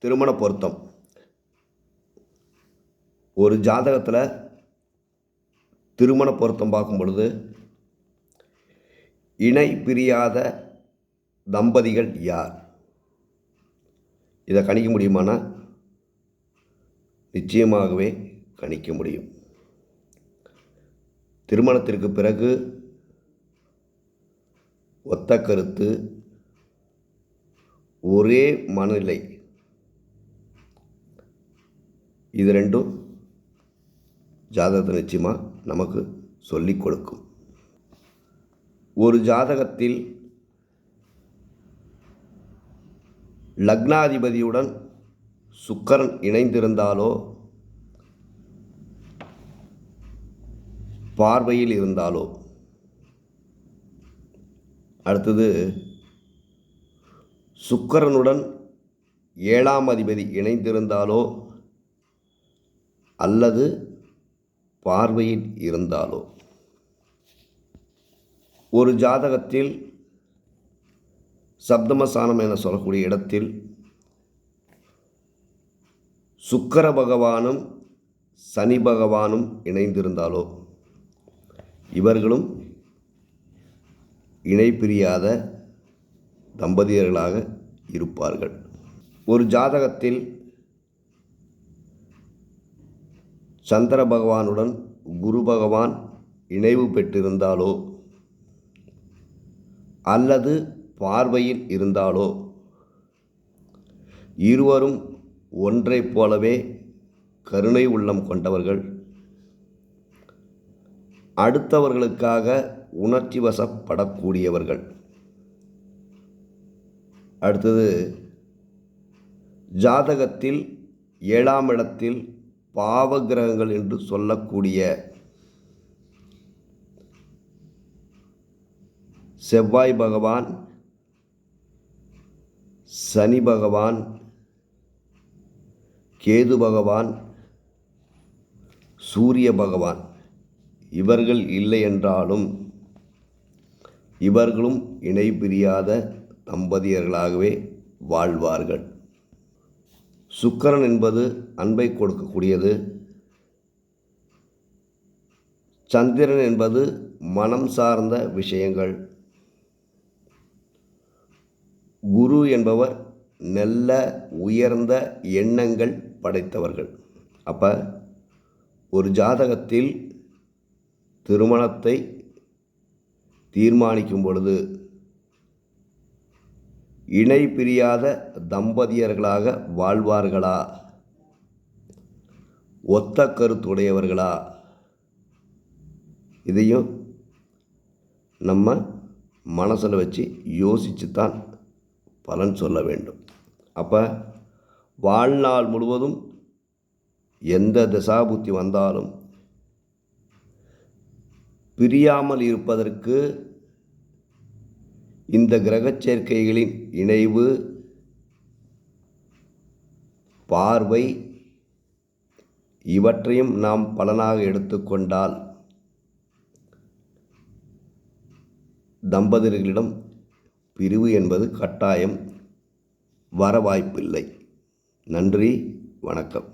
திருமண பொருத்தம். ஒரு ஜாதகத்தில் திருமண பொருத்தம் பார்க்கும் பொழுது இணை பிரியாத தம்பதிகள் யார்? இதை கணிக்க முடியுமானா? நிச்சயமாகவே கணிக்க முடியும். திருமணத்திற்கு பிறகு ஒத்த கருத்து ஒரே மனநிலை இது ரெண்டும் ஜாதகத்தை நிச்சயமாக நமக்கு சொல்லிக் கொடுக்கும். ஒரு ஜாதகத்தில் லக்னாதிபதியுடன் சுக்கரன் இணைந்திருந்தாலோ பார்வையில் இருந்தாலோ அடுத்தது சுக்கரனுடன் ஏழாம் அதிபதி இணைந்திருந்தாலோ அல்லது பார்வையில் இருந்தாலோ. ஒரு ஜாதகத்தில் சப்தமசானம் என சொல்லக்கூடிய இடத்தில் சுக்கர பகவானும் சனி பகவானும் இணைந்திருந்தாலோ. இவர்களும் இணை பிரியாத தம்பதியர்களாக இருப்பார்கள். ஒரு ஜாதகத்தில் சந்திர பகவானுடன் குரு பகவான் இணைவு பெற்றிருந்தாலோ? அல்லது பார்வையில் இருந்தாலோ? இருவரும் ஒன்றைப் போலவே கருணை உள்ளம் கொண்டவர்கள். அடுத்தவர்களுக்காக உணர்ச்சி வசப்படக்கூடியவர்கள். அடுத்தது ஜாதகத்தில் ஏழாம் இடத்தில் பாவகிரகங்கள் என்று சொல்லக்கூடிய செவ்வாய் பகவான் சனி பகவான் கேது பகவான் சூரிய பகவான். இவர்கள் இல்லை என்றாலும் இவர்களும் இணை பிரியாத தம்பதியர்களாகவே வாழ்வார்கள். சுக்கரன் என்பது அன்பை கொடுக்கக்கூடியது. சந்திரன் என்பது மனம் சார்ந்த விஷயங்கள். குரு என்பவர் நல்ல உயர்ந்த எண்ணங்கள் படைத்தவர்கள். அப்போ ஒரு ஜாதகத்தில் திருமணத்தை தீர்மானிக்கும் பொழுது இணை பிரியாத தம்பதியர்களாக வாழ்வார்களா? ஒத்த கருத்துடையவர்களா? இதையும் நம்ம மனசில் வச்சு யோசித்து தான் பலன் சொல்ல வேண்டும். அப்போ வாழ்நாள் முழுவதும் எந்த தசாபுத்தி வந்தாலும் பிரியாமல் இருப்பதற்கு இந்த கிரகச் சேர்க்கைகளின் இணைவு பார்வை இவற்றையும் நாம் பலனாக எடுத்துக்கொண்டால் தம்பதியர்களிடம் பிரிவு என்பது கட்டாயம் வர வாய்ப்பில்லை. நன்றி வணக்கம்.